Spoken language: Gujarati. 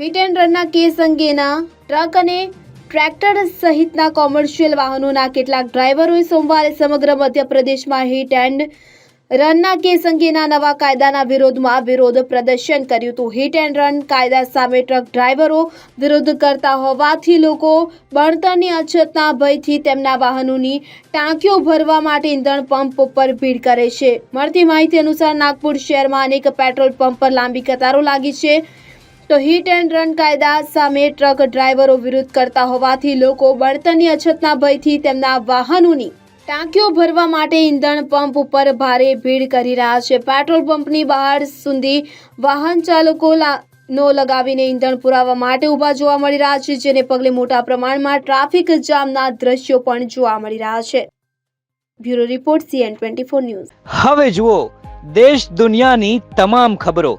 હિટ એન્ડ રનના કેસ અંગેના ટ્રક અને ટ્રેક્ટર સહિતના કોમર્શિયલ વાહનોના કેટલાક ડ્રાઈવરોએ સોમવારે સમગ્ર મધ્યપ્રદેશમાં હિટ એન્ડ રનના કેસ અંગેના નવા કાયદાના વિરોધમાં વિરોધ પ્રદર્શન કર્યું હતું. હિટ એન્ડ રન કાયદા સામે ટ્રક ડ્રાઈવરો વિરોધ કરતા હોવાથી લોકો બળતણની અછતના ભયથી તેમના વાહનોની ટાંકીઓ ભરવા માટે ઇંધણ પંપ ઉપર ભીડ કરે છે. મળતી માહિતી અનુસાર નાગપુર શહેરમાં અનેક પેટ્રોલ પંપ પર લાંબી કતારો લાગી છે. તો હિટ એન્ડ રન કાયદા સામે ટ્રક ડ્રાઈવરો વિરોધ કરતા હોવાથી લોકો બળતણની અછતના ભયથી તેમના વાહનોની ટાંકીઓ ભરવા માટે ઇંધણ પંપ ઉપર ભારે ભીડ કરી રહ્યા છે. પેટ્રોલ પંપની બહાર સુધી વાહન ચાલકો નો લગાવીને ઇંધણ પુરાવા માટે ઊભા જોવા મળી રહ્યા છે, જેને પગલે મોટા પ્રમાણમાં ટ્રાફિક જામના દ્રશ્યો પણ જોવા મળી રહ્યા છે. Bureau report CN twenty news. હવે જુઓ, દેશ દુનિયાની તમામ ખબરો.